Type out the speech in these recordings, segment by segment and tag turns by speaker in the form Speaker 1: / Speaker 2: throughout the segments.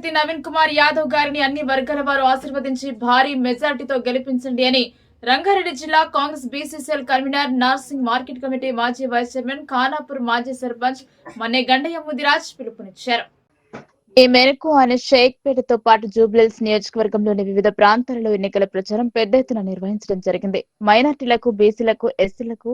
Speaker 1: అభ్యర్థి నవీన్ కుమార్ యాదవ్ గారిని అన్ని వర్గాల వారు ఆశీర్వదించి భారీ మెజార్టీతో గెలిపించండి అని రంగారెడ్డి జిల్లా Congress BCCL convener Narsing market committee మాజీ వైస్ చైర్మన్ ఖానాపూర్ మాజీ సర్పంచ్ మన్నే గండయ్య ముదిరాజ్ పిలుపునిచ్చారు. ఈ మేరకు ఆయన షేక్పేటతో పాటు జూబ్లెల్స్ నియోజకవర్గంలోని వివిధ ప్రాంతాలలో ఎన్నికల ప్రచారం పెద్ద ఎత్తున నిర్వహించడం జరిగింది. మైనార్టీలకు బీసీలకు ఎస్సీలకు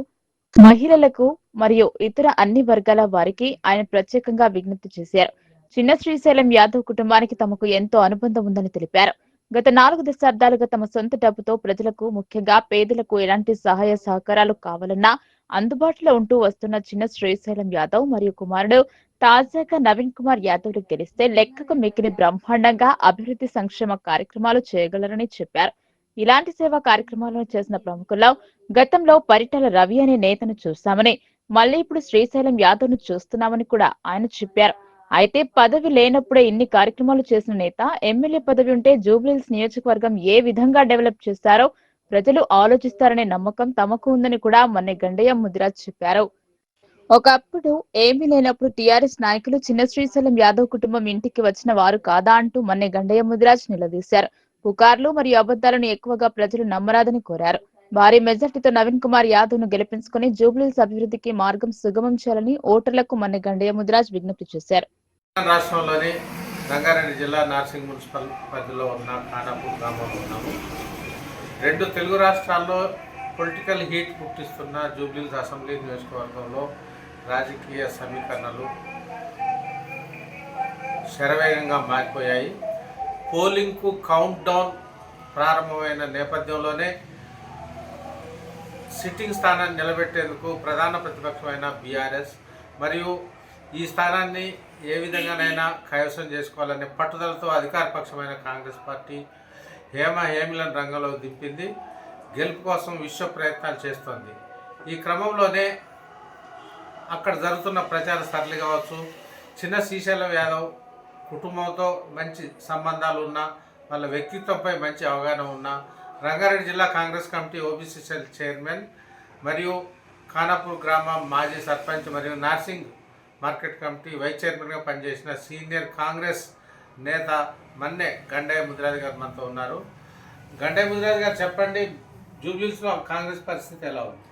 Speaker 1: మహిళలకు మరియు ఇతర అన్ని వర్గాల వారికి ఆయన ప్రత్యేకంగా విజ్ఞప్తి చేశారు. చిన్న శ్రీశైలం యాదవ్ కుటుంబానికి తమకు ఎంతో అనుబంధం ఉందని తెలిపారు. గత నాలుగు దశాబ్దాలుగా తమ సొంత డబ్బుతో ప్రజలకు ముఖ్యంగా పేదలకు ఎలాంటి సహాయ సహకారాలు కావాలన్నా అందుబాటులో ఉంటూ వస్తున్న చిన్న శ్రీశైలం యాదవ్ మరియు కుమారుడు తాజాగా నవీన్ కుమార్ యాదవ్ గెలిస్తే లెక్కకు మిక్కిన బ్రహ్మాండంగా అభివృద్ధి సంక్షేమ కార్యక్రమాలు చేయగలరని చెప్పారు. ఇలాంటి సేవా కార్యక్రమాలను చేసిన ప్రముఖుల్లో గతంలో పరిటాల రవి అనే నేతను చూస్తామని మళ్ళీ ఇప్పుడు శ్రీశైలం యాదవ్ను చూస్తున్నామని కూడా ఆయన చెప్పారు. అయితే పదవి లేనప్పుడే ఇన్ని కార్యక్రమాలు చేసిన నేత ఎమ్మెల్యే పదవి ఉంటే జూబ్లీహిల్స్ నియోజకవర్గం ఏ విధంగా డెవలప్ చేస్తారో ప్రజలు ఆలోచిస్తారనే నమ్మకం తమకు ఉందని కూడా మొన్న గండయ్య ముదిరాజ్ చెప్పారు. ఒకప్పుడు ఏమీ లేనప్పుడు టీఆర్ఎస్ నాయకులు చిన్న శ్రీశైలం యాదవ్ కుటుంబం ఇంటికి వచ్చిన వారు కాదా అంటూ మొన్న గండయ్య ముదిరాజ్ నిలదీశారు. పుకార్లు మరియు అబద్ధాలను ఎక్కువగా ప్రజలు నమ్మరాదని కోరారు. భారీ మెజార్టీతో నవీన్ కుమార్ యాదవ్ను గెలిపించుకుని జూబ్లీస్ అభివృద్ధికి మార్గం సుగమం చేయాలని ఓటర్లకు మన గండయ్య ముదిరాజ్ విజ్ఞప్తి చేశారు.
Speaker 2: రాష్ట్రంలోని రంగారెడ్డి జిల్లా నార్సింగ్ మున్సిపల్ పరిధిలో ఉన్న ఖానాపూర్ గ్రామంలో ఉన్నాము. రెండు తెలుగు రాష్ట్రాల్లో పొలిటికల్ హీట్ పుట్టిస్తున్న జూబ్లీస్ అసెంబ్లీ నియోజకవర్గంలో రాజకీయ సమీకరణలు శరవేగంగా మారిపోయాయి. పోలింగ్కు కౌంట్ డౌన్ ప్రారంభమైన నేపథ్యంలోనే సిట్టింగ్ స్థానాన్ని నిలబెట్టేందుకు ప్రధాన ప్రతిపక్షమైన బీఆర్ఎస్ మరియు ఈ స్థానాన్ని ఏ విధంగానైనా కైవసం చేసుకోవాలనే పట్టుదలతో అధికార పక్షమైన కాంగ్రెస్ పార్టీ హేమ హేమిలను రంగంలో దింపింది గెలుపు కోసం విశ్వ ప్రయత్నాలు చేస్తోంది. ఈ క్రమంలోనే అక్కడ జరుగుతున్న ప్రచార సరళి కావచ్చు చిన్న శ్రీశైలం యాదవ్ కుటుంబంతో మంచి సంబంధాలు ఉన్న వాళ్ళ వ్యక్తిత్వంపై మంచి అవగాహన ఉన్న రంగారెడ్డి జిల్లా Congress committee OBC cell chairman మరియు ఖానాపూర్ గ్రామ మాజీ సర్పంచ్ మరియు నార్సింగ్ మార్కెట్ కమిటీ వైస్ చైర్మన్గా పనిచేసిన సీనియర్ కాంగ్రెస్ నేత మన్నే గండయ్య ముదిరాజు గారు మనతో ఉన్నారు. గండయ్య ముదిరాజు గారు చెప్పండి జూబ్లీస్లో కాంగ్రెస్ పరిస్థితి ఎలా ఉంది?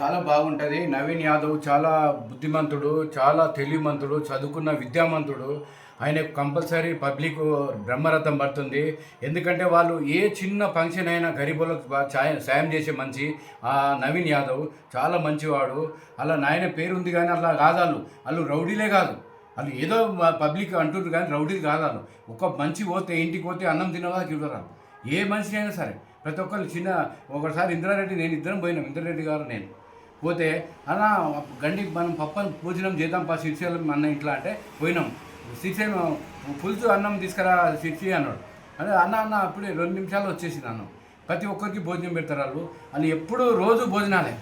Speaker 3: చాలా బాగుంటుంది. నవీన్ యాదవ్ చాలా బుద్ధిమంతుడు చాలా తెలివిమంతుడు చదువుకున్న విద్యామంతుడు. ఆయన కంపల్సరీ పబ్లిక్ బ్రహ్మరథం పడుతుంది. ఎందుకంటే వాళ్ళు ఏ చిన్న ఫంక్షన్ అయినా గరీబులకు సాయం చేసే మంచి ఆ నవీన్ యాదవ్ చాలా మంచివాడు. అలా నాయన పేరు ఉంది కానీ అలా కాదు వాళ్ళు. వాళ్ళు రౌడీలే కాదు. వాళ్ళు ఏదో పబ్లిక్ అంటున్నారు కానీ రౌడీ కాదు వాళ్ళు. ఒక మంచి పోతే ఇంటికి పోతే అన్నం తినవా ఇవ్వరాలు ఏ మనిషి అయినా సరే. ప్రతి ఒక్కరు చిన్న ఒకసారి ఇంద్రారెడ్డి నేను ఇద్దరం పోయినాం. ఇంద్రారెడ్డి గారు నేను. పోతే అన్న గండి మనం పప్పని భోజనం చేద్దాం పా శ్రీశైలం అన్న ఇట్లా అంటే పోయినాం. శ్రీశైలం పులుసు అన్నం తీసుకురా శిక్షి అన్నాడు. అదే అన్న అన్న అప్పుడే రెండు నిమిషాలు వచ్చేసింది అన్నం. ప్రతి ఒక్కరికి భోజనం పెడతారు వాళ్ళు. వాళ్ళు ఎప్పుడు రోజు భోజనాలే.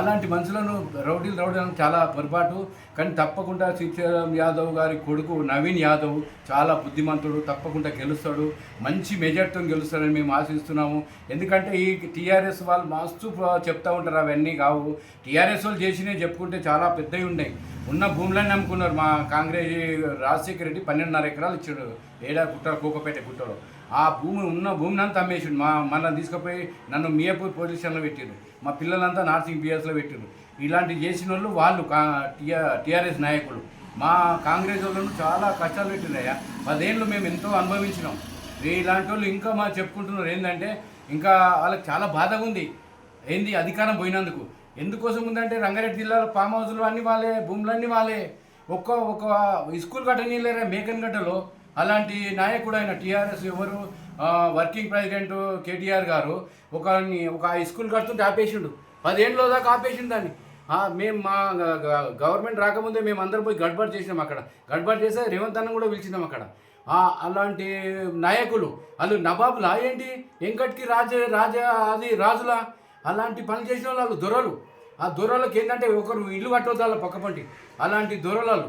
Speaker 3: అలాంటి మనుషులను రౌడీలు రౌడీలను చాలా పొరపాటు. కానీ తప్పకుండా శ్రీశైలం యాదవ్ గారి కొడుకు నవీన్ యాదవ్ చాలా బుద్ధిమంతుడు తప్పకుండా గెలుస్తాడు. మంచి మెజార్టీతో గెలుస్తాడని మేము ఆశిస్తున్నాము. ఎందుకంటే ఈ టీఆర్ఎస్ వాళ్ళు మస్తు చెప్తా ఉంటారు అవన్నీ కావు. టీఆర్ఎస్ వాళ్ళు చేసినవి చెప్పుకుంటే చాలా పెద్దవి ఉన్నాయి. ఉన్న భూములన్నీ నమ్ముకున్నారు మా కాంగ్రెస్ రాజశేఖర రెడ్డి. పన్నెండున్నర ఎకరాలు ఇచ్చాడు. ఏడా గుట్ట కోకపేట గుట్టలో. ఆ భూమి ఉన్న భూమిని అంతా అమ్మేసిండు. మా మనల్ని తీసుకుపోయి నన్ను మియాపూర్ పోలీస్ స్టేషన్లో పెట్టిండు. మా పిల్లలంతా నార్సింగ్ బిఎస్లో పెట్టిండ్రు ఇలాంటివి చేసిన వాళ్ళు వాళ్ళు కా టీఆర్ఎస్ నాయకులు. మా కాంగ్రెస్ వాళ్ళను చాలా కష్టాలు పెట్టిండయ్యా పదేళ్ళు మేము ఎంతో అనుభవించినాం. ఇలాంటి వాళ్ళు ఇంకా మా చెప్పుకుంటున్నారు. ఏంటంటే ఇంకా వాళ్ళకి చాలా బాధగా ఉంది. ఏంది అధికారం పోయినందుకు. ఎందుకోసం ఉందంటే రంగారెడ్డి జిల్లాలో ఫామ్ హౌస్లు అన్నీ వాళ్ళే భూములన్నీ వాళ్ళే. ఒక్క ఒక స్కూల్ కట్టనీలేరా మేకన్ గడ్డలో అలాంటి నాయకుడు ఆయన టీఆర్ఎస్ ఎవరు? వర్కింగ్ ప్రెసిడెంట్ కేటీఆర్ గారు ఒక ఒక హై స్కూల్ కడుతుంటే ఆపేసిండు. పదేళ్ళలో దాకా ఆపేసిండు దాన్ని. మేము మా గవర్నమెంట్ రాకముందే మేము అందరం పోయి గడ్బడ్ చేసినాం అక్కడ. గడ్బడ్ చేస్తే రేవంత్ అన్న కూడా పిలిచినాం అక్కడ. అలాంటి నాయకులు వాళ్ళు నవాబులా ఏంటి? వెంకట్కి రాజ రాజ అది రాజులా? అలాంటి పనులు చేసిన వాళ్ళు దొరలు. ఆ దొరలకు ఏంటంటే ఒకరు ఇల్లు కట్టవద్దు వాళ్ళ పక్క అలాంటి దొరలు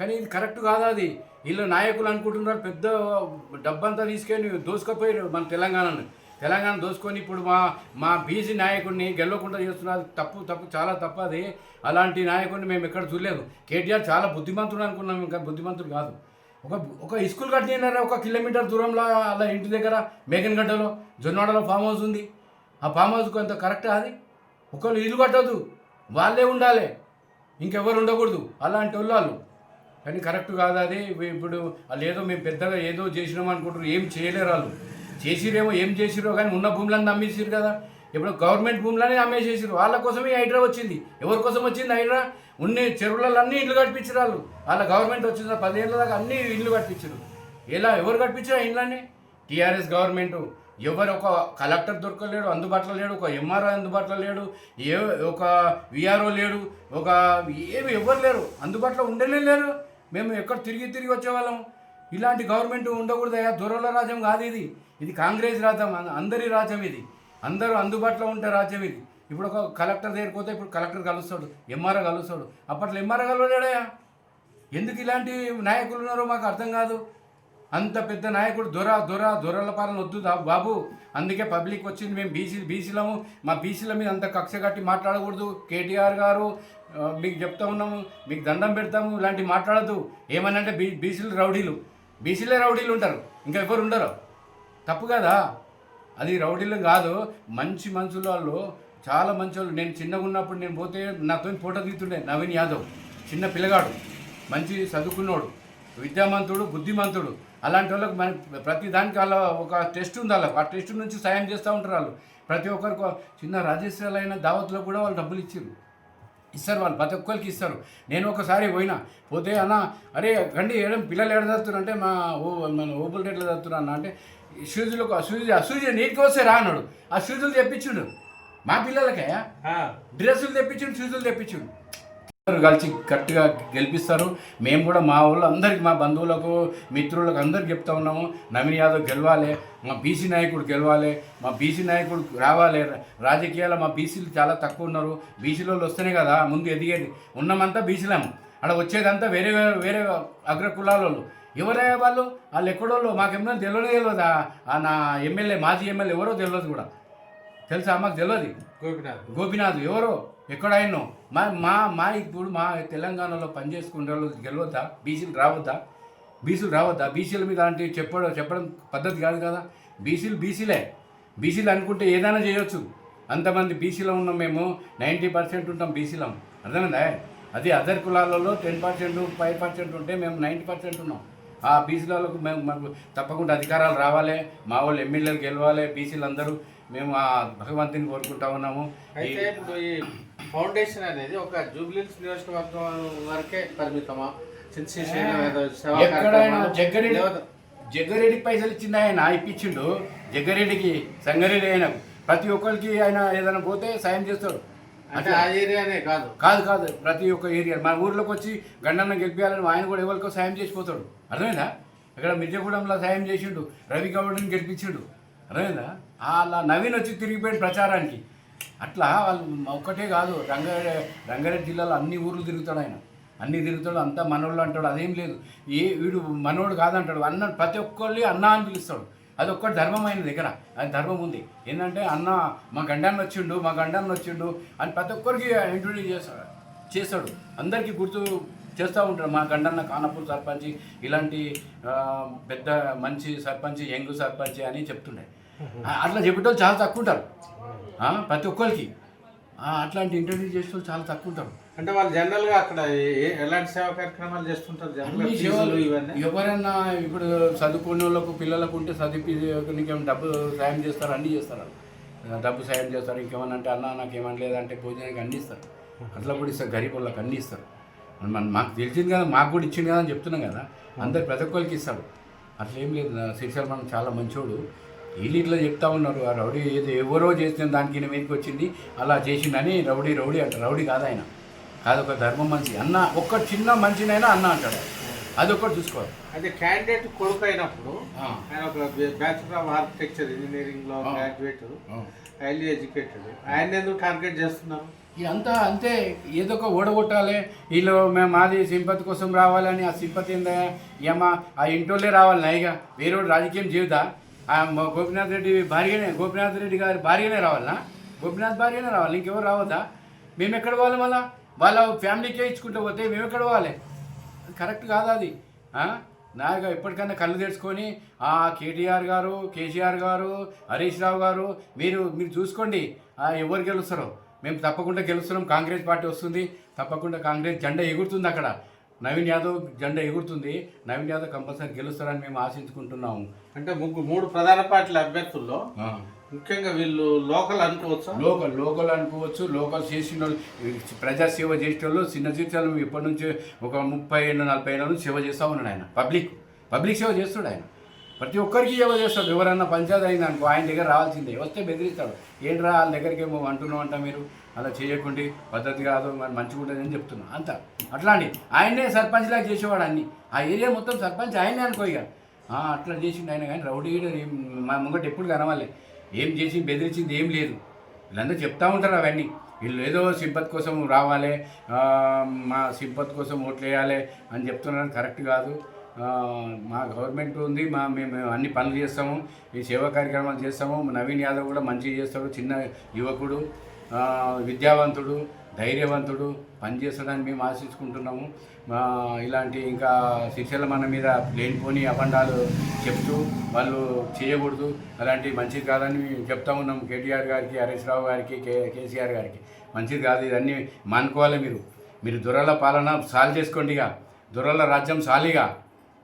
Speaker 3: కానీ ఇది కరెక్ట్ కాదు అది? వీళ్ళు నాయకులు అనుకుంటున్నారు పెద్ద డబ్బంతా తీసుకొని దోసుకపోయారు మన తెలంగాణను. తెలంగాణ దోసుకొని ఇప్పుడు మా మా బీసీ నాయకుడిని గెలవకుండా చేస్తున్నారు. తప్పు తప్పు చాలా తప్పు అది. అలాంటి నాయకుడిని మేము ఎక్కడ చూడలేదు. కేటీఆర్ చాలా బుద్ధిమంతుడు అనుకున్నాం ఇంకా బుద్ధిమంతుడు కాదు. ఒక ఒక స్కూల్ కట్టినారా? ఒక కిలోమీటర్ దూరంలో అలా ఇంటి దగ్గర మేకన్గడ్డలో జొన్నవాడలో ఫామ్ హౌస్ ఉంది. ఆ ఫామ్ హౌస్ కొంత కరెక్ట్ అది? ఒకళ్ళు ఇల్లు కట్టదు వాళ్ళే ఉండాలి. ఇంకెవరు ఉండకూడదు. అలాంటి వాళ్ళు వాళ్ళు. కానీ కరెక్ట్ కాదు అది. ఇప్పుడు వాళ్ళు ఏదో మేము పెద్దగా ఏదో చేసినాం అనుకుంటున్నారు. ఏం చేయలేరు వాళ్ళు. చేసిరేమో ఏం చేసిరో కానీ ఉన్న భూములను అమ్మేసారు కదా. ఇప్పుడు గవర్నమెంట్ భూములనే అమ్మేసేసారు వాళ్ళ కోసమే హైడ్రా వచ్చింది. ఎవరి కోసం వచ్చింది హైడ్రా? ఉన్ని చెరువులలో అన్ని ఇల్లు కట్టించారు వాళ్ళు. వాళ్ళ గవర్నమెంట్ వచ్చిన పదేళ్ళ దాకా అన్ని ఇల్లు కట్టించారు ఎలా? ఎవరు కట్టించారు ఇళ్ళని టీఆర్ఎస్ గవర్నమెంట్. ఎవరు ఒక కలెక్టర్ దొరకలేడు అందుబాటులో లేడు ఒక ఎంఆర్ఓ అందుబాటులో లేడు ఏ ఒక విఆర్ఓ లేడు ఒక ఏమి ఎవరు లేరు. అందుబాటులో ఉండలే లేరు. మేము ఎక్కడ తిరిగి తిరిగి వచ్చేవాళ్ళం? ఇలాంటి గవర్నమెంట్ ఉండకూడదయా దొరల రాజ్యం కాదు ఇది. ఇది కాంగ్రెస్ రాజ్యం అందరి రాజ్యం ఇది. అందరూ అందుబాటులో ఉంటే రాజ్యం ఇది. ఇప్పుడు ఒక కలెక్టర్ దగ్గరికి పోతే ఇప్పుడు కలెక్టర్ కలుస్తాడు ఎంఆర్ఓ కలుస్తాడు. అప్పట్లో ఎంఆర్ఓ కలవలేడయా ఎందుకు ఇలాంటి నాయకులు ఉన్నారో మాకు అర్థం కాదు. అంత పెద్ద నాయకుడు దొర దొర దొరల పాలన వద్దు బాబు. అందుకే పబ్లిక్ వచ్చింది మేము బీసీ బీసీలము. మా బీసీల మీద అంత కక్ష కట్టి మాట్లాడకూడదు. కేటీఆర్ గారు మీకు చెప్తా ఉన్నాము మీకు దండం పెడతాము ఇలాంటివి మాట్లాడద్దు. ఏమనంటే బీ బీసీలు రౌడీలు. బీసీలే రౌడీలు ఉంటారు. ఇంకా ఎవరు ఉండరు. తప్పు కదా? అది రౌడీలు కాదు. మంచి మనుషుల వాళ్ళు చాలా మంచి వాళ్ళు. నేను చిన్నగా ఉన్నప్పుడు నేను పోతే నాతో ఫోటో తీస్తుండే నవీన్ యాదవ్. చిన్న పిల్లగాడు. మంచి చదువుకున్నోడు. విద్యామంతుడు బుద్ధిమంతుడు. అలాంటి వాళ్ళకి మన ప్రతి దానికి వాళ్ళ ఒక టెస్ట్ ఉంది వాళ్ళకి. ఆ టెస్ట్ నుంచి సాయం చేస్తూ ఉంటారు వాళ్ళు. ప్రతి ఒక్కరికి ఒక చిన్న రాజేశ్వరాలైన దావత్లో కూడా వాళ్ళు డబ్బులు ఇచ్చారు ఇస్తారు వాళ్ళు. ప్రతి ఒక్కరికి ఇస్తారు. నేను ఒకసారి పోయినా. పోతే అన్న అరే కండి ఏడం పిల్లలు ఎక్కడ చదువుతున్నారు? అంటే మా ఓ మన ఓపుల రేట్లు చదువుతున్నా అన్న. అంటే షూజులు షూజ్ ఆ షూజ్ నీటికి వస్తే రా అన్నాడు. ఆ షూజులు తెప్పించుండు. మా పిల్లలకే డ్రెస్సులు తెప్పించుండు షూజులు తెప్పించుండు. కలిసి గట్టిగా గెలిపిస్తారు. మేము కూడా మా వాళ్ళు అందరికి మా బంధువులకు మిత్రులకు అందరికి చెప్తా ఉన్నాము. నవీన్ యాదవ్ గెలవాలి మా బీసీ నాయకుడు గెలవాలి మా బీసీ నాయకుడు రావాలి. రాజకీయాలు మా బీసీలు చాలా తక్కువ ఉన్నారు. బీసీలో వస్తేనే కదా ముందు ఎదిగేది. ఉన్నమంతా బీసీలేము అక్కడ వచ్చేదంతా వేరే వేరే వేరే అగ్ర కులాల వాళ్ళు ఎవరయ్యా వాళ్ళు? వాళ్ళు ఎక్కడోళ్ళు? మాకేమన్నా తెలియదు తెలియదు నా ఎమ్మెల్యే మాజీ ఎమ్మెల్యే ఎవరో తెలియదు కూడా. తెలుసా? మాకు తెలియదు
Speaker 2: గోపినాథ్.
Speaker 3: గోపినాథ్ ఎవరో? ఎక్కడైనా మా మా మా ఇప్పుడు మా తెలంగాణలో పనిచేసుకునే వాళ్ళు గెలవద్దా? బీసీలు రావద్దా? బీసీలు రావద్దా? బీసీల మీద అంటే చెప్పడం చెప్పడం పద్ధతి కాదు కదా? బీసీలు బీసీలే. బీసీలు అనుకుంటే ఏదైనా చేయొచ్చు. అంతమంది బీసీలో ఉన్నాం మేము నైంటీ పర్సెంట్ ఉంటాం బీసీలం. అర్థమైందా? అది అదర్ కులాలలో టెన్ పర్సెంట్ ఫైవ్ పర్సెంట్ ఉంటే మేము నైంటీ పర్సెంట్ ఉన్నాం. ఆ బీసీలకు మేము మాకు తప్పకుండా అధికారాలు రావాలి. మా వాళ్ళు ఎమ్మెల్యేలు గెలవాలి బీసీలు అందరూ మేము ఆ భగవంతుని కోరుకుంటా ఉన్నాము.
Speaker 2: అయితే ఇప్పుడు ఈ ఫౌండేషన్ అనేది ఒక జూబ్లీస్ నియోజకవర్గం వరకే పరిమితమా?
Speaker 3: ఎక్కడైనా జగ్గారెడ్డి? జగ్గారెడ్డికి పైసలు ఇచ్చింది ఆయన ఇప్పించిండు. జగ్గారెడ్డికి సంగారెడ్డి ఆయన ప్రతి ఒక్కరికి ఆయన ఏదైనా పోతే సాయం చేస్తాడు
Speaker 2: అంటే ఆ ఏరియానే కాదు.
Speaker 3: కాదు కాదు. ప్రతి ఒక్క ఏరియా. మన ఊర్లోకి వచ్చి గండన్న గెలిపించాలని ఆయన కూడా ఎవరికో సాయం చేసిపోతాడు అర్థమైందా? ఇక్కడ మిర్జగూడెంలో సాయం చేసిండు. రవి గౌడ్ని గెలిపించిండు. అర్థమైందా? అలా నవీన్ వచ్చి తిరిగిపోయాడు ప్రచారానికి. అట్లా వాళ్ళు ఒక్కటే కాదు రంగారెడ్డి రంగారెడ్డి జిల్లాలో అన్ని ఊర్లు తిరుగుతాడు ఆయన. అన్ని తిరుగుతాడు అంతా మనోళ్ళు అంటాడు అదేం లేదు. ఏ వీడు మనోడు కాదంటాడు. అన్న ప్రతి ఒక్కళ్ళు అన్న అని పిలుస్తాడు. అది ఒక్కటి ధర్మం ఆయన దగ్గర అది ధర్మం ఉంది. ఏంటంటే అన్న మా గండాన్ని వచ్చిండు మా గండాన్ని వచ్చిండు అని ప్రతి ఒక్కరికి ఇంట్రొడ్యూస్ చేస్తాడు చేస్తాడు. అందరికీ గుర్తు చేస్తూ ఉంటాడు. మా గండన్న కానపూర్ సర్పంచ్ ఇలాంటి పెద్ద మంచి సర్పంచ్ యంగ్ సర్పంచ్ అని చెప్తుండే. అట్లా చెప్పేటోళ్ళు చాలా తక్కువ ఉంటారు. ప్రతి ఒక్కరికి. అట్లాంటి ఇంటర్వ్యూ చేసేటోళ్ళు చాలా తక్కువ ఉంటారు.
Speaker 2: అంటే వాళ్ళు జనరల్గా అక్కడ ఎలాంటి సేవా కార్యక్రమాలు చేస్తుంటారు
Speaker 3: ఎవరైనా ఇప్పుడు చదువుకునే వాళ్ళకు పిల్లలకు ఉంటే చదివి నీకేమైనా డబ్బు సాయం చేస్తారు? అన్నీ చేస్తారు. డబ్బు సాయం చేస్తారు. ఇంకేమన్నా అంటే అన్న నాకు ఏమన్నా లేదంటే భోజనానికి అన్ని ఇస్తారు. అట్లా కూడా ఇస్తారు. గరీబ్ వాళ్ళకి అన్ని ఇస్తారు. మన మాకు తెలిసింది కదా మాకు కూడా ఇచ్చింది కదా అని చెప్తున్నాం కదా. అందరు ప్రతి ఒక్కరికి ఇస్తాడు అట్లా ఏం లేదు. శ్రీశైలం మనం చాలా మంచోడు. వీళ్ళు ఇట్లా చెప్తా ఉన్నారు. ఆ రౌడీ ఏదో ఎవరో చేసిన దానికి ఈయన మీదకి వచ్చింది. అలా చేసిందని రౌడీ రౌడీ అంటారు రౌడీ కాదు ఆయన. కాదు ఒక ధర్మం మంచి. అన్న ఒక్క చిన్న మంచినైనా అన్న అంటాడు. అదొక్కటి చూసుకోవాలి.
Speaker 2: అయితే క్యాండిడేట్ కొడుకు అయినప్పుడు. ఆయన ఒక బ్యాచులర్ ఆఫ్ ఆర్కిటెక్చర్ ఇంజనీరింగ్లో
Speaker 3: ఆ.
Speaker 2: గ్రాడ్యుయేట్ హైలీ ఎడ్యుకేటెడ్ ఆయన ఎందుకు టార్గెట్ చేస్తున్నారు?
Speaker 3: ఇదంతా అంతే. ఏదో ఒక ఓడగొట్టాలి. వీళ్ళు మేము మాది సింపతి కోసం రావాలని ఆ సింపతి ఏందా? ఏమా? ఆ ఇంటోళ్ళే రావాలి నైగా వేరే రాజకీయం జీవితా గోపినాథ్ రెడ్డి భార్యనే గోపినాథ్ రెడ్డి గారి భార్యనే రావాలనా? గోపినాథ్ భార్యనే రావాలి ఇంకెవరు రావద్దా? మేము ఎక్కడ పోవాలి మళ్ళా? వాళ్ళ ఫ్యామిలీకే ఇచ్చుకుంటూ పోతే మేము ఎక్కడ పోవాలి? కరెక్ట్ కాదా అది? ఆ? నాకు ఎప్పటికైనా కళ్ళు తెరుచుకొని ఆ కేటీఆర్ గారు కేసీఆర్ గారు హరీష్ రావు గారు మీరు మీరు చూసుకోండి. ఎవరు గెలుస్తారో? మేము తప్పకుండా గెలుస్తున్నాం కాంగ్రెస్ పార్టీ వస్తుంది తప్పకుండా కాంగ్రెస్ జెండా ఎగురుతుంది అక్కడ. నవీన్ యాదవ్ జెండా ఎగురుతుంది. నవీన్ యాదవ్ కంపల్సరీ గెలుస్తారని మేము ఆశించుకుంటున్నాము.
Speaker 2: అంటే ముగ్గురు మూడు ప్రధాన పార్టీల అభ్యర్థుల్లో. ముఖ్యంగా వీళ్ళు లోకల్ అనుకోవచ్చా?
Speaker 3: లోకల్ లోకల్ అనుకోవచ్చు. లోకల్ చేసిన వాళ్ళు ప్రజా సేవ చేసిన వాళ్ళు చిన్న చిత్రాలు ఇప్పటి నుంచి ఒక ముప్పై ఏళ్ళు నలభై ఏళ్ళ నుంచి సేవ చేస్తూ ఉన్నాడు ఆయన. పబ్లిక్ పబ్లిక్ సేవ చేస్తాడు ఆయన. ప్రతి ఒక్కరికి ఏవో చేస్తాడు. ఎవరన్నా పంచాయతీ అయింది అనుకో ఆయన దగ్గర రావాల్సిందే. వస్తే బెదిరిస్తాడు. ఏంట్రా వాళ్ళ దగ్గరికి ఏమో అంటున్నావు అంట మీరు. అలా చేయకండి పద్ధతి కాదు మరి మంచిగా ఉంటుంది అని చెప్తున్నా. అంత. అట్లా అండి ఆయనే సర్పంచ్ లాగా చేసేవాడు అన్ని. ఆ ఏరియా మొత్తం సర్పంచ్ ఆయనే అనుకో ఇక. అట్లా చేసిండు ఆయన. కానీ రౌడీ ఏం మా ముంగట ఎప్పుడు కనవాలి ఏం చేసి బెదిరించింది ఏం లేదు. వీళ్ళందరూ చెప్తా ఉంటారు అవన్నీ. వీళ్ళు ఏదో సింపత్ కోసం రావాలి మా సింపత్ కోసం ఓట్లు వేయాలి అని చెప్తున్నారు. కరెక్ట్ కాదు. మా గవర్నమెంట్ ఉంది మా మేము అన్ని పనులు చేస్తాము ఈ సేవా కార్యక్రమాలు చేస్తాము నవీన్ యాదవ్ కూడా మంచిగా చేస్తాడు చిన్న యువకుడు విద్యావంతుడు ధైర్యవంతుడు పనిచేస్తాడని మేము ఆశించుకుంటున్నాము. మా ఇలాంటి ఇంకా శిక్షలు మన మీద లేనిపోని అబండాలు చెప్తూ వాళ్ళు చేయకూడదు అలాంటి మంచిది కాదని మేము చెప్తా ఉన్నాం కేటీఆర్ గారికి హరీష్ రావు గారికి కే కేసీఆర్ గారికి. మంచిది కాదు ఇవన్నీ మానుకోవాలి మీరు. మీరు దొరల పాలన సాల్వ్ చేసుకోండి ఇక దొరల రాజ్యం సాలిగా.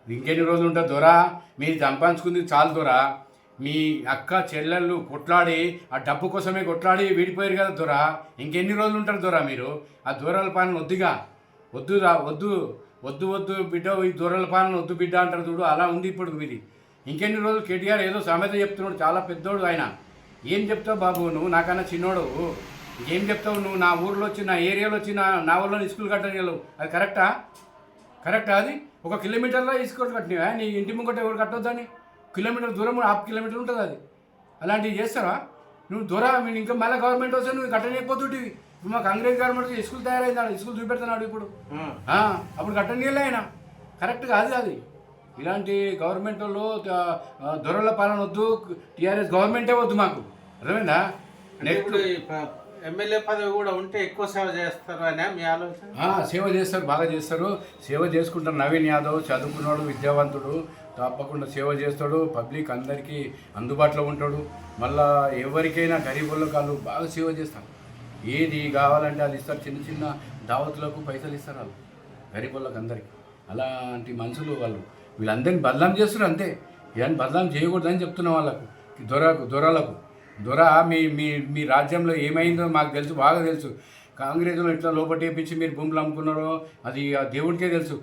Speaker 3: ఇంకెన్ని రోజులు ఉంటుంది దొరా? మీరు సంపాదించుకుంది చాలు దొర. మీ అక్క చెల్లెళ్ళు కొట్లాడి ఆ డబ్బు కోసమే కొట్లాడి విడిపోయారు కదా దొర. ఇంకెన్ని రోజులు ఉంటారు దొర మీరు? ఆ దూరాల పాలన వద్దుగా. వద్దు రా వద్దు. వద్దు వద్దు బిడ్డ ఈ దూరాల పాలన వద్దు బిడ్డ అంటారు చూడు అలా ఉంది ఇప్పుడు మీది. ఇంకెన్ని రోజులు కేటీఆర్ ఏదో సామెత చెప్తున్నాడు చాలా పెద్దోడు ఆయన. ఏం చెప్తావు బాబు నువ్వు? నాకన్నా చిన్నోడు. ఏం చెప్తావు నువ్వు? నా ఊర్లో వచ్చి నా ఏరియాలో వచ్చి నా నా ఊళ్ళో స్కూల్ కట్టగలవు. అది కరెక్టా? కరెక్టా అది? ఒక కిలోమీటర్లో ఇసుకోటి కట్టినవా? నీ ఇంటి ముంగట ఎవరు కట్టొద్దని? కిలోమీటర్ దూరం హాఫ్ కిలోమీటర్ ఉంటుంది అది. అలాంటివి చేస్తావా? నువ్వు దూరం ఇంకా మళ్ళీ గవర్నమెంట్ వస్తే నువ్వు కట్టలేకపోతుంటివి ఇప్పుడు మా కాంగ్రెస్ గవర్నమెంట్ స్కూల్ తయారైంది స్కూల్ చూపెడుతున్నాడు ఇప్పుడు. అప్పుడు కట్టనీయలే ఆయన. కరెక్ట్ కాదు అది. ఇలాంటి గవర్నమెంట్ వాళ్ళు దొరల పాలన వద్దు టీఆర్ఎస్ గవర్నమెంటే వద్దు మాకు. అర్థమైందా?
Speaker 2: ప- ఎమ్మెల్యే పదవి కూడా ఉంటే ఎక్కువ సేవ చేస్తారు అని మీ ఆలోచన?
Speaker 3: సేవ చేస్తారు బాగా చేస్తారు. సేవ చేసుకుంటారు. నవీన్ యాదవ్ చదువుకున్నాడు విద్యావంతుడు. తప్పకుండా సేవ చేస్తాడు. పబ్లిక్ అందరికీ అందుబాటులో ఉంటాడు. మళ్ళా ఎవరికైనా గరీబుల్లో వాళ్ళు బాగా సేవ చేస్తారు. ఏది కావాలంటే అది ఇస్తారు. చిన్న చిన్న దావతులకు పైసలు ఇస్తారు వాళ్ళు. గరీబులకు అందరికీ. అలాంటి మనుషులు వాళ్ళు. వీళ్ళందరినీ బదలాం చేస్తారు అంతే. ఇవన్నీ బదలాం చేయకూడదని చెప్తున్నాం వాళ్ళకు దొరకు దొరలకు. దొర మీ మీ మీ రాజ్యంలో ఏమైందో మాకు తెలుసు బాగా తెలుసు. కాంగ్రెస్లో ఇట్లా లోపటేపించి మీరు భూములు అమ్ముకున్నారో అది ఆ దేవుడికే తెలుసు.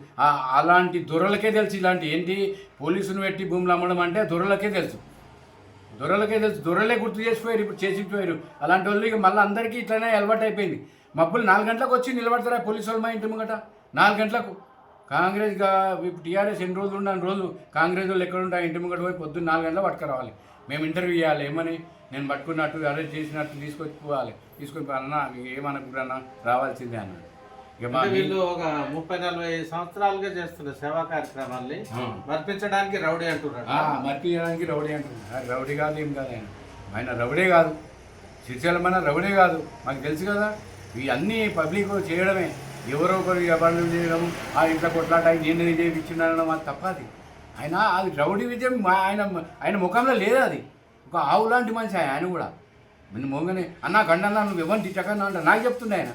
Speaker 3: అలాంటి దొరలకే తెలుసు ఇలాంటి ఏంటి? పోలీసును పెట్టి భూములు అమ్మడం అంటే దొరలకే తెలుసు. దొరలకే తెలుసు. దొరలే గుర్తు చేసిపోయారు ఇప్పుడు చేసిపోయారు. అలాంటి వాళ్ళు ఇక మళ్ళీ అందరికీ ఇట్లనే అలవాటు అయిపోయింది. మబ్బులు నాలుగు గంటలకు వచ్చి నిలబడతారా పోలీసు వాళ్ళు మా ఇంటి ముంగట? నాలుగు గంటలకు. కాంగ్రెస్ ఇప్పుడు టీఆర్ఎస్ ఎన్ని రోజులు ఉన్నాను రోజులు కాంగ్రెస్ వాళ్ళు ఎక్కడ ఉంటారు ఇంటి ముంగట పోయి పొద్దున్న నాలుగు గంటల పట్టుకురావాలి. మేము ఇంటర్వ్యూ ఇవ్వాలి ఏమని? నేను పట్టుకున్నట్టు అరెస్ట్ చేసినట్టు తీసుకొచ్చి పోవాలి తీసుకొని పో అన్న మీకు ఏమనుకుంటున్నా రావాల్సిందే అన్నాడు.
Speaker 2: వీళ్ళు ఒక ముప్పై నలభై సంవత్సరాలుగా చేస్తున్న సేవా కార్యక్రమాల్ని
Speaker 3: ఆ.
Speaker 2: మర్పించడానికి రౌడీ అంటున్నాడు.
Speaker 3: ఆ, మర్పియడానికి రౌడీ అంటున్నారు రౌడీ కాదు ఏం కాదు ఆయన. ఆయన రౌడే కాదు. శ్రీశైలం రౌడే కాదు. మాకు తెలుసు కదా ఇవన్నీ పబ్లిక్ చేయడమే. ఎవరో ఒకరు వ్యాపారం చేయడం ఆ ఇంట్లో కొట్లాట నేను ఇచ్చిండడం అది. తప్పది ఆయన అది రౌడీ విజయం మా- ఆయన ఆయన ముఖంలో లేదు అది. ఒక ఆవు లాంటి మనిషి ఆయన కూడా. నేను మోగనే. అన్న గండన్నా నువ్వు ఎవరిని తిట్టకన్నా అంట నాకు చెప్తుండే ఆయన.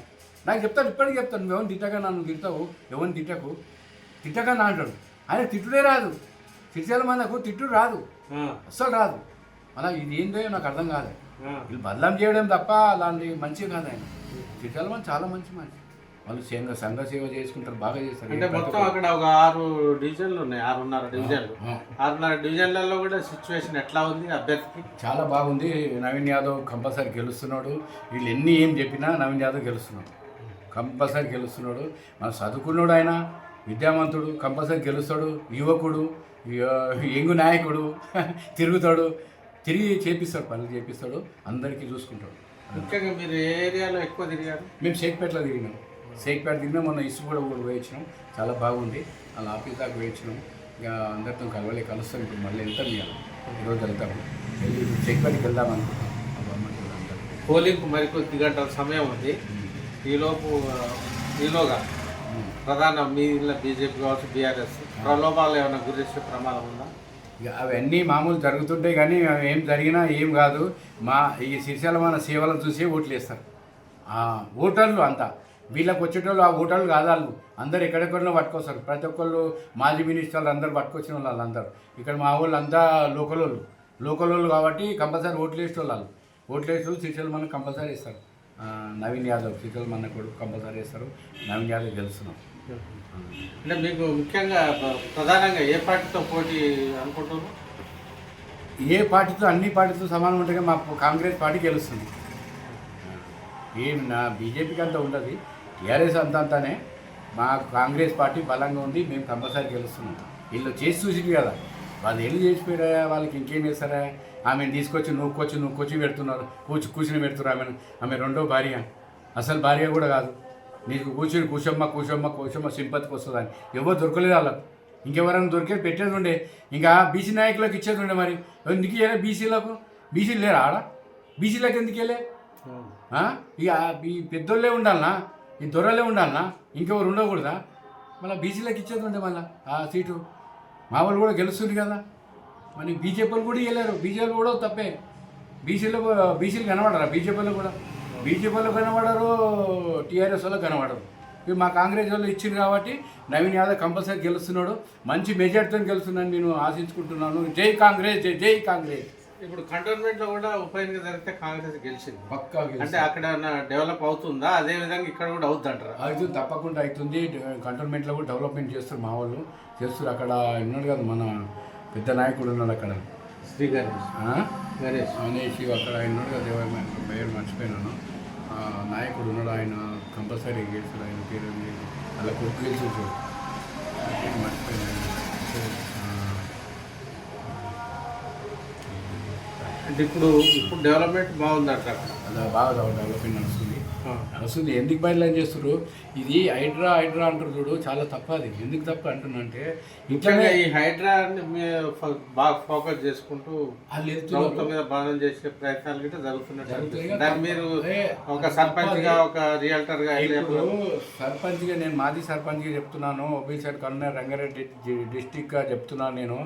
Speaker 3: నాకు చెప్తాడు ఇప్పటికి చెప్తాను. నువ్వు ఎవరిని తిట్టకన్నా నువ్వు తిడతావు ఎవరిని తిట్టకు. తిట్టకన్నా అంటాడు. ఆయన తిట్టుడే రాదు. శ్రీశైలం మనకు తిట్టుడు రాదు. అస్సలు రాదు. అలా ఇది ఏందో నాకు అర్థం కాదు. వీళ్ళు బదలాం చేయడం తప్ప అలాంటి మంచి కాదు ఆయన. శ్రీశైలం చాలా మంచి మనిషి. వాళ్ళు సంఘ సంఘ సేవ చేసుకుంటారు బాగా చేస్తారు.
Speaker 2: అంటే మొత్తం అక్కడ ఒక ఆరు డివిజన్లు ఉన్నాయి ఆరున్నర డివిజన్లు. ఆరున్నర డివిజన్లలో కూడా సిచ్యువేషన్ ఎట్లా ఉంది అభ్యర్థికి?
Speaker 3: చాలా బాగుంది. నవీన్ యాదవ్ కంపల్సరీ గెలుస్తున్నాడు. వీళ్ళు ఎన్ని ఏం చెప్పినా నవీన్ యాదవ్ గెలుస్తున్నాడు. కంపల్సరీ గెలుస్తున్నాడు. మన చదువుకున్నాడు ఆయన విద్యావంతుడు కంపల్సరీ గెలుస్తాడు. యువకుడు యంగు నాయకుడు తిరుగుతాడు. తిరిగి చేపిస్తాడు పనులు చేపిస్తాడు. అందరికీ చూసుకుంటాడు.
Speaker 2: ముఖ్యంగా మీరు ఏ ఏరియాలో ఎక్కువ తిరిగారు?
Speaker 3: మేము షేక్పేటలో తిరిగినాం. షేక్పేట తిరిగినాం మొన్న ఇసు కూడా పోయించినాం. చాలా బాగుంది. వాళ్ళ ఆఫీస్ దాకా పోయించినాం. ఇక అందరితో కలవలే కలుస్తాం ఇప్పుడు మళ్ళీ వెళ్తాం ఇక. ఈరోజు వెళ్తాము వెళ్ళి ఇప్పుడు షేక్పేటకి వెళ్దాం అనుకుంటాం.
Speaker 2: పోలింగ్ మరికొద్ది గంటల సమయం ఉంది. ఈలోపు ఈలోగా ప్రధాన మీ బీజేపీ కావచ్చు బీఆర్ఎస్ ప్రలోభాలు ఏమైనా గురించి ప్రమాదం ఉందా?
Speaker 3: ఇక అవన్నీ మామూలు జరుగుతుంటాయి కానీ అవి ఏం జరిగినా ఏం కాదు. మా ఈ సిరిసిల్ల మన సేవలను చూసి ఓట్లు వేస్తారు. ఓటర్లు అంతా. వీళ్ళకి వచ్చేటోళ్ళు ఆ ఓటర్లు కాదు వాళ్ళు. అందరు ఎక్కడెక్కడో పట్టుకొస్తారు. ప్రతి ఒక్కళ్ళు మాజీ మినిస్టర్లు అందరు పట్టుకొచ్చిన వాళ్ళు వాళ్ళందరూ. ఇక్కడ మా వాళ్ళు అంతా లోకల్ వాళ్ళు. లోకల్ వాళ్ళు కాబట్టి కంపల్సరీ ఓట్లు వేసే వాళ్ళు. ఓట్లు వేసే సిరిసిల్ల మనకు కంపల్సరీ ఇస్తారు నవీన్ యాదవ్ సిరిసిల్ల మన కొడుకు కంపల్సరీ ఇస్తారు నవీన్ యాదవ్ గెలుస్తున్నాం
Speaker 2: అంటే మీకు ముఖ్యంగా ప్ర- ప్రధానంగా ఏ పార్టీతో పోటీ అనుకుంటున్నారు?
Speaker 3: ఏ పార్టీతో అన్ని పార్టీతో సమానం ఉంటే మా కాంగ్రెస్ పార్టీ గెలుస్తుంది. ఏం నా బీజేపీకి అంత ఉండదు. టీఆర్ఎస్ అంత అంతానే మా కాంగ్రెస్ పార్టీ బలంగా ఉంది మేము కంపల్సరీ గెలుస్తున్నాం. వీళ్ళు చేసి చూసింది కదా. వాళ్ళు వెళ్ళి చేసిపోయారా వాళ్ళకి ఇంకేం చేస్తారా? ఆమెను తీసుకొచ్చి నూక్కొచ్చి నూక్కొచ్చి పెడుతున్నారు. కూర్చు కూర్చుని పెడుతున్నారు ఆమెను. ఆమె రెండో భార్య. అసలు భార్య కూడా కాదు. నీకు కూర్చుని కూర్చోమ్మ కూర్చోమ్మ కూర్చోమ్మ సింపతికి వస్తుందని. ఎవరు దొరకలేదు వాళ్ళకు. ఇంకెవరైనా దొరికేది పెట్టేది ఉండే. ఇంకా బీసీ నాయకులకు ఇచ్చేది ఉండే మరి. ఎందుకు ఇవ్వలే బీసీలకు? బీసీలు లేరా ఆడ? బీసీలకు ఎందుకు వెళ్ళే? ఇక ఈ పెద్దోళ్ళే ఉండాలనా? ఈ దొరలే ఉండాలనా? ఇంకెవరు ఉండకూడదా? మళ్ళీ బీసీలకు ఇచ్చేది ఉండే మళ్ళీ ఆ సీటు? మా వాళ్ళు కూడా గెలుస్తుంది కదా. మరి బీజేపీలు కూడా ఇవ్వలేరు బీజేపీ కూడా తప్పే. బీసీలో బీసీలు కనబడరా? బీజేపీలో కూడా. బీజేపీలో కనబడరు టీఆర్ఎస్ వాళ్ళు కనబడరు. ఇవి మా కాంగ్రెస్ వాళ్ళు ఇచ్చింది కాబట్టి నవీన్ యాదవ్ కంపల్సరీ గెలుస్తున్నాడు. మంచి మెజార్టీతో గెలుస్తున్నాను నేను ఆశించుకుంటున్నాను. జై కాంగ్రెస్ జై జై కాంగ్రెస్.
Speaker 2: ఇప్పుడు కంటోన్మెంట్లో కూడా ఉప ఎన్నిక జరిగితే కాంగ్రెస్ గెలిచింది.
Speaker 3: పక్కా
Speaker 2: అంటే అక్కడ డెవలప్ అవుతుందా? అదే విధంగా ఇక్కడ కూడా అవుద్ది అంటారా
Speaker 3: అవుతుంది తప్పకుండా అవుతుంది. కంటోన్మెంట్లో కూడా డెవలప్మెంట్ చేస్తారు మా వాళ్ళు. చేస్తారు అక్కడ ఉన్నాడు కదా మన పెద్ద నాయకుడు ఉన్నాడు అక్కడ.
Speaker 2: శ్రీ గణేష్
Speaker 3: ఆ?
Speaker 2: గణేష్.
Speaker 3: అనేసి అక్కడ ఆయన ఉన్నాడు కదా పేరు మర్చిపోయినాను. ఆ, నాయకుడు ఉన్నాడు ఆయన కంపల్సరీ గెలుస్తాడు ఆయన పేరు? అలా కొడుకు గెలిచి మర్చిపోయినాను
Speaker 2: అంటే ఇప్పుడు ఇప్పుడు డెవలప్మెంట్ బాగుంది
Speaker 3: అలా బాగా డెవలప్మెంట్ నడుస్తుంది. నడుస్తుంది. ఎందుకు బయలుదేరి చేస్తారు ఇది హైడ్రా హైడ్రా అంటారు చూడు. చాలా తప్ప అది. ఎందుకు తప్ప అంటున్నా అంటే ఇంట్లోనే
Speaker 2: ఈ హైడ్రా బాగా ఫోకస్ చేసుకుంటూ ప్రభుత్వం మీద బాధం చేసే ప్రయత్నాలు గిట్ట జరుగుతున్నట్టు. దాన్ని మీరు ఒక సర్పంచ్గా ఒక రియల్టర్గా
Speaker 3: ఇప్పుడు సర్పంచ్గా నేను మాజీ సర్పంచ్గా చెప్తున్నాను. ఒబీసర్ కన్వీనర్ రంగారెడ్డి డిస్టిక్గా చెప్తున్నాను నేను.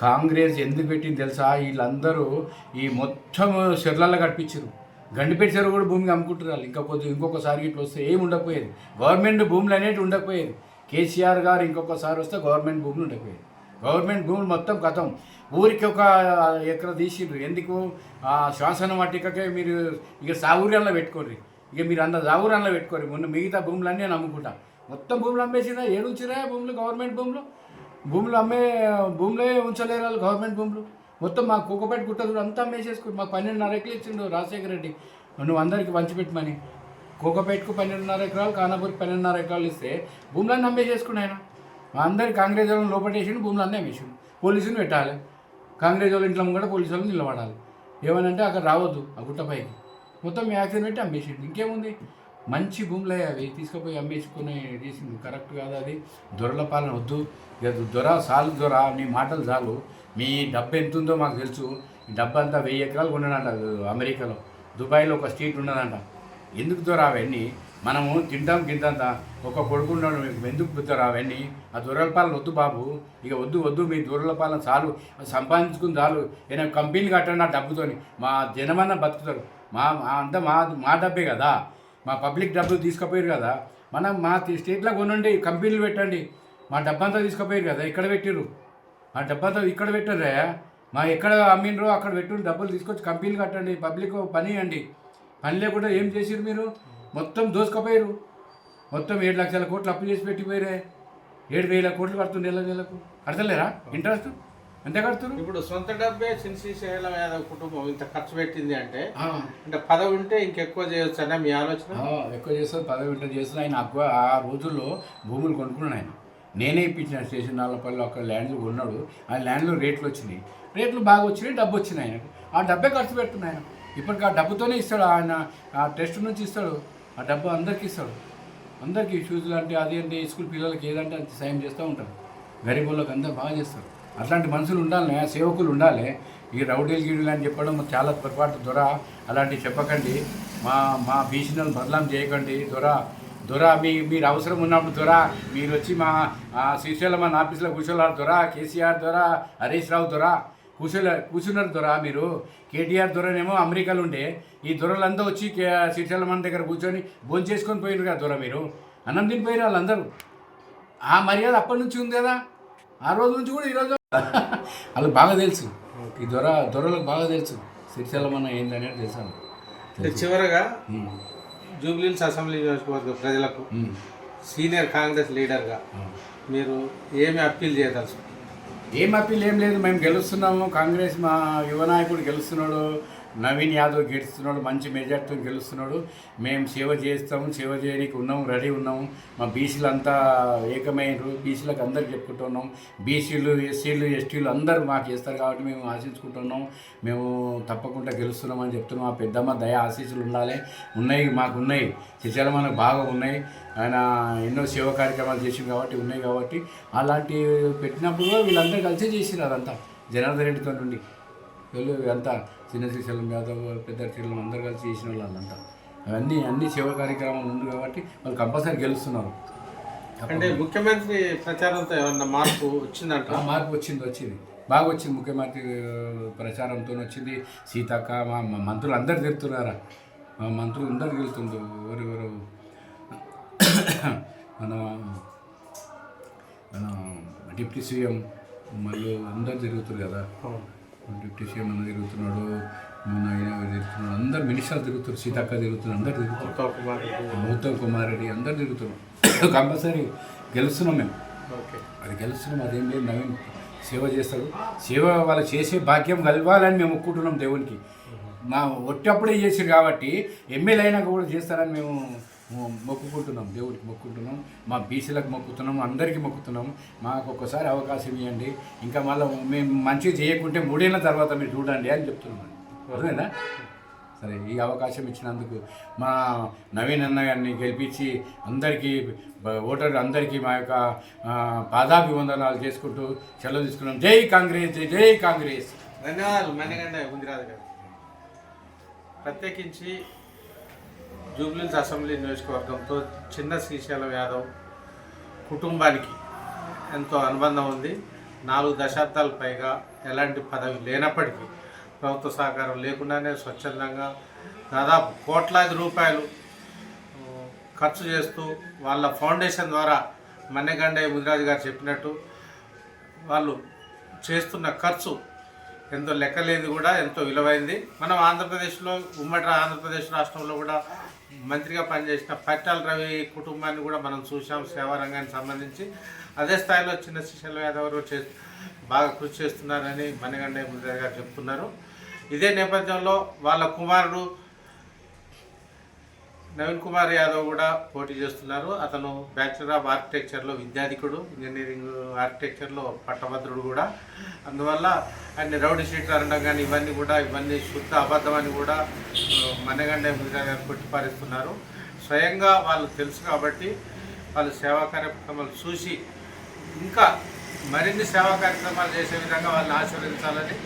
Speaker 3: కాంగ్రెస్ ఎందుకు పెట్టింది తెలుసా? వీళ్ళందరూ ఈ మొత్తం చెర్లలో కట్టించారు గండిపేట చెరువు కూడా భూమికి అమ్ముకుంటున్నారు. ఇంకా కొద్ది ఇంకొకసారి ఇట్లా వస్తే ఏమి ఉండకపోయేది. గవర్నమెంట్ భూములు అనేవి ఉండకపోయేది. కేసీఆర్ గారు ఇంకొకసారి వస్తే గవర్నమెంట్ భూములు ఉండకపోయేది. గవర్నమెంట్ భూములు మొత్తం గతం ఊరికి ఒక ఎకర తీసిండ్రు ఎందుకు? ఆ శ్వాసన వాటికకే మీరు ఇక సాగుర్యాల్లో పెట్టుకోర్రి. ఇక మీరు అంత సాగుర్యాల్లో పెట్టుకోరు మొన్న మిగతా భూములన్నీ నేను అమ్ముకుంటా. మొత్తం భూములు అమ్మేసినా ఏడు భూములు? గవర్నమెంట్ భూములు? భూములు అమ్మే భూములే ఉంచలేరు వాళ్ళు గవర్నమెంట్ భూములు. మొత్తం మా కుక్కపేట గుట్టలు అంతా అమ్మేసేసుకోరు మాకు పన్నెండున్నర ఎకరాలు ఇచ్చిండు రాజశేఖర రెడ్డి. నువ్వు అందరికి పంచిపెట్టమని కుక్కపేటకు పన్నెండున్నర ఎకరాలు కానాపూర్కి పన్నెండున్నర ఎకరాలు ఇస్తే భూములన్నీ అమ్మేసేసుకుని ఆయన. మా అందరి కాంగ్రెస్ వాళ్ళని లోపటేసిండు భూములు అన్నీ అమ్మేసిండు. పోలీసులు పెట్టాలి. కాంగ్రెస్ వాళ్ళ ఇంట్లో కూడా పోలీసు వాళ్ళు నిలబడాలి. ఏమనంటే అక్కడ రావద్దు ఆ గుట్టపైకి మొత్తం యాక్సిడెంట్ పెట్టి అమ్మేసిండు. ఇంకేముంది? మంచి భూములే అవి. తీసుకుపోయి అమ్మేసుకుని చేసింది. కరెక్ట్ కాదు అది. దొరల పాలన వద్దు. ఇక దొర సాలు దొర మీ మాటలు చాలు. మీ డబ్బు ఎంత ఉందో మాకు తెలుసు. ఈ డబ్బు అంతా వెయ్యి ఎకరాలు కొన్నాడంట అమెరికాలో. దుబాయ్లో ఒక స్ట్రీట్ ఉన్నదంట. ఎందుకు దొర అవన్నీ? మనము తింటాం గింతంత ఒక కొడుకున్నాడు మీకు ఎందుకు దొర అవన్నీ? ఆ దొరల పాలన వద్దు బాబు. ఇక వద్దు వద్దు మీ దొరల పాలన చాలు. సంపాదించుకుని చాలు. ఏదైనా కంపెనీలు కట్టండి ఆ డబ్బుతోని. మా జనమన్నా బతుకుతారు. మా- అంతా మా మా డబ్బే కదా. మా పబ్లిక్ డబ్బులు తీసుకుపోయారు కదా. మనం మా స్టేట్లో కొనండి కంపెనీలు పెట్టండి. మా డబ్బంతా తీసుకుపోయారు కదా ఇక్కడ పెట్టిర్రు. ఆ డబ్బంతా ఇక్కడ పెట్టారా? మా ఎక్కడ అమ్మిండ్రో అక్కడ పెట్టు డబ్బులు తీసుకొచ్చి కంపెనీలు కట్టండి పబ్లిక్ పని ఇవ్వండి పని లేకుండా ఏం చేసిర్రు మీరు? మొత్తం దోసుకుపోయారు మొత్తం ఏడు లక్షల కోట్లు అప్పు చేసి పెట్టిపోయారే ఏడు వేల కోట్లు కడుతుంది నెల నెలకు. కడతలేరా? ఇంట్రెస్ట్? ఎంత కడుతున్నారు
Speaker 2: ఇప్పుడు సొంత డబ్బే శ్రీశైలం యాదవ్ కుటుంబం ఇంత ఖర్చు పెట్టింది అంటే. అంటే పదవి ఉంటే ఇంకెక్కువ చేయొచ్చు అనే మీ ఆలోచన?
Speaker 3: ఎక్కువ చేస్తారు పదవి వింట చేస్తున్నా ఆయన ఎక్కువ ఆ రోజుల్లో భూములు కొనుక్కున్నాడు ఆయన. నేనే ఇప్పించిన స్టేషన్ నాలుగు అక్కడ ల్యాండ్లు కొన్నాడు. ఆ ల్యాండ్లో రేట్లు వచ్చినాయి. రేట్లు బాగా వచ్చినాయి డబ్బు వచ్చినాయి ఆయనకు. ఆ డబ్బే ఖర్చు పెడుతున్నాయి ఆయన. ఇప్పటికి ఆ డబ్బుతోనే ఇస్తాడు ఆయన. ఆ టెస్ట్ నుంచి ఇస్తాడు. ఆ డబ్బు అందరికి ఇస్తాడు. అందరికీ షూజులు అంటే అది అంటే స్కూల్ పిల్లలకి ఏదంటే అది సాయం చేస్తూ ఉంటారు. గరీబ్ వాళ్ళకి అందరూ బాగా చేస్తారు. అట్లాంటి మనుషులు ఉండాలి సేవకులు ఉండాలి. ఈ రౌడీలు గీడీలు అని చెప్పడం చాలా పొరపాటు దొర. అలాంటివి చెప్పకండి. మా మా బీసీలను బదలాం చేయకండి దొర. దొర మీ మీరు అవసరం ఉన్నప్పుడు దొర. మీరు వచ్చి మా శ్రీశైలం మన ఆఫీస్లో కూర్చోలేరు దొర. కేసీఆర్ దొర హరీష్ రావు దొర. కూర్చోలే కూర్చున్నారు దొర మీరు. కేటీఆర్ దొరనేమో అమెరికాలో ఉండే. ఈ దొరలంతా వచ్చి కే శ్రీశైలం మన దగ్గర కూర్చొని భోజనం చేసుకొని పోయినారు కదా దొర మీరు. అన్నం తినిపోయిన వాళ్ళందరూ. ఆ మర్యాద అప్పటి నుంచి ఉంది కదా. ఆ రోజు నుంచి కూడా ఈరోజు వాళ్ళకి బాగా తెలుసు. ఈ దొర దొరలకు బాగా తెలుసు. శ్రీశైలం అన్న ఏందనేది తెలుసు.
Speaker 2: చివరగా. జూబ్లీహిల్స్ అసెంబ్లీ నియోజకవర్గ ప్రజలకు. సీనియర్ కాంగ్రెస్ లీడర్గా మీరు ఏమి అప్పీల్ చేయదలుచు
Speaker 3: ఏం అప్పీల్ ఏం లేదు. మేము గెలుస్తున్నాము. కాంగ్రెస్ మా యువ నాయకుడు గెలుస్తున్నాడు. నవీన్ యాదవ్ గెలుస్తున్నాడు మంచి మెజార్టీతో గెలుస్తున్నాడు. మేము సేవ చేస్తాము సేవ చేయడానికి ఉన్నాము రెడీ ఉన్నాము. మా బీసీలు అంతా ఏకమైనరు బీసీలకు అందరు చెప్పుకుంటున్నాం. బీసీలు ఎస్సీలు ఎస్టీలు అందరూ మాకు చేస్తారు కాబట్టి మేము ఆశించుకుంటున్నాం. మేము తప్పకుండా గెలుస్తున్నామని చెప్తున్నాం. ఆ పెద్దమ్మ దయ ఆశీస్సులు ఉండాలి. ఉన్నాయి మాకు ఉన్నాయి. శిశల మనకు బాగా ఉన్నాయి. ఆయన ఎన్నో సేవ కార్యక్రమాలు చేసింది కాబట్టి ఉన్నాయి కాబట్టి అలాంటి పెట్టినప్పుడు కూడా వీళ్ళందరూ కలిసి చేసినారు అదంతా. జనార్దన్ రెడ్డితో నుండి వీళ్ళు అంతా చిన్న శ్రీశైలం యాదవ్ పెద్ద శ్రీశైలం అందరూ కలిసి చేసిన వాళ్ళు వాళ్ళంతా. అవన్నీ అన్ని సేవ కార్యక్రమాలు ఉంది కాబట్టి వాళ్ళు కంపల్సరీ గెలుస్తున్నారు.
Speaker 2: అంటే ముఖ్యమంత్రి ప్రచారంతో ఏమన్నా మార్పు వచ్చిందంట?
Speaker 3: మార్పు వచ్చింది వచ్చింది. బాగా వచ్చింది ముఖ్యమంత్రి ప్రచారంతో వచ్చింది. సీతక్క మా మా మంత్రులు అందరు తిరుగుతున్నారా? మా మంత్రులు అందరు తిరుగుతుండ్రు. ఎవరెవరు మన మన డిప్యూటీ సీఎం మళ్ళీ అందరు తిరుగుతారు కదా. డిప్యూటీ సీఎం అన్న తిరుగుతున్నాడు మన ఆయన తిరుగుతున్నాడు అందరు మినిస్టర్లు తిరుగుతారు సీతక్క తిరుగుతున్నారు అందరు తిరుగుతారు
Speaker 2: ఉత్తమ్ కుమార్ రెడ్డి.
Speaker 3: అందరు తిరుగుతున్నారు. కంపల్సరీ గెలుస్తున్నాం మేము.
Speaker 2: ఓకే.
Speaker 3: అది గెలుస్తున్నాం అదేం లేదు నవీన్ సేవ చేస్తాడు. సేవ వాళ్ళు చేసే భాగ్యం కలవాలని మేము మొక్కుంటున్నాం దేవునికి. మా ఒట్టప్పుడే చేసారు కాబట్టి ఎమ్మెల్యే అయినాక కూడా చేస్తారని మేము మొక్కుకుంటున్నాం. దేవుడికి మొక్కుంటున్నాం మా బీసీలకు మొక్కుతున్నాం. అందరికీ మొక్కుతున్నాం. మాకు ఒక్కసారి అవకాశం ఇవ్వండి. ఇంకా మళ్ళీ మేము మంచిగా చేయకుంటే మూడేళ్ళ తర్వాత మీరు చూడండి అని చెప్తున్నాం. అర్థమైనా సరే ఈ అవకాశం ఇచ్చినందుకు మా నవీన్ అన్న గారిని గెలిపించి అందరికీ ఓటర్లు అందరికీ మా యొక్క ఆ, పాదాభివందనాలు చేసుకుంటూ సెలవు తీసుకున్నాం. జై కాంగ్రెస్ జై కాంగ్రెస్.
Speaker 2: ధన్యవాదాలు. మణిగండ గుందిరాజు గారు ప్రత్యేకించి జూబ్లీస్ అసెంబ్లీ నియోజకవర్గంతో చిన్న శ్రీశైలం యాదవ్ కుటుంబానికి ఎంతో అనుబంధం ఉంది. నాలుగు దశాబ్దాల పైగా ఎలాంటి పదవి లేనప్పటికీ ప్రభుత్వ సహకారం లేకుండానే స్వచ్ఛందంగా దాదాపు కోట్లాది రూపాయలు ఖర్చు చేస్తూ వాళ్ళ ఫౌండేషన్ ద్వారా మన్నెగండయ్య ముదిరాజు గారు చెప్పినట్టు వాళ్ళు చేస్తున్న ఖర్చు ఎంతో లెక్కలేనిది కూడా ఎంతో విలువైంది. మనం ఆంధ్రప్రదేశ్లో ఉమ్మడి ఆంధ్రప్రదేశ్ రాష్ట్రంలో కూడా మంత్రిగా పనిచేసిన పట్టాల రవి కుటుంబాన్ని కూడా మనం చూసాం సేవా రంగానికి సంబంధించి. అదే స్థాయిలో చిన్న శిష్యుల యాదవ్ చే బాగా కృషి చేస్తున్నారని మణిగండ ముద్ర గారు చెప్తున్నారు. ఇదే నేపథ్యంలో వాళ్ళ కుమారుడు నవీన్ కుమార్ యాదవ్ కూడా పోటీ చేస్తున్నారు. అతను బ్యాచిలర్ ఆఫ్ ఆర్కిటెక్చర్లో విద్యాధికుడు ఇంజనీరింగ్ ఆర్కిటెక్చర్లో పట్టభద్రుడు కూడా. అందువల్ల ఆయన రౌడీ షీట్లు అనడం కానీ ఇవన్నీ కూడా ఇవన్నీ శుద్ధ అబద్ధమని కూడా మనగండ ముదిరా గారు కొట్టిపారేస్తున్నారు స్వయంగా వాళ్ళు తెలుసు కాబట్టి వాళ్ళు సేవా కార్యక్రమాలు చూసి ఇంకా మరిన్ని సేవా కార్యక్రమాలు చేసే విధంగా వాళ్ళని ఆశీర్వదించాలని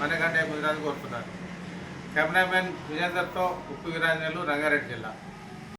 Speaker 2: మనగండ ముదిరాజు కోరుతున్నారు. కెమెరామెన్ విజేందర్తో ఉప్పు విరాజనలు రంగారెడ్డి జిల్లా.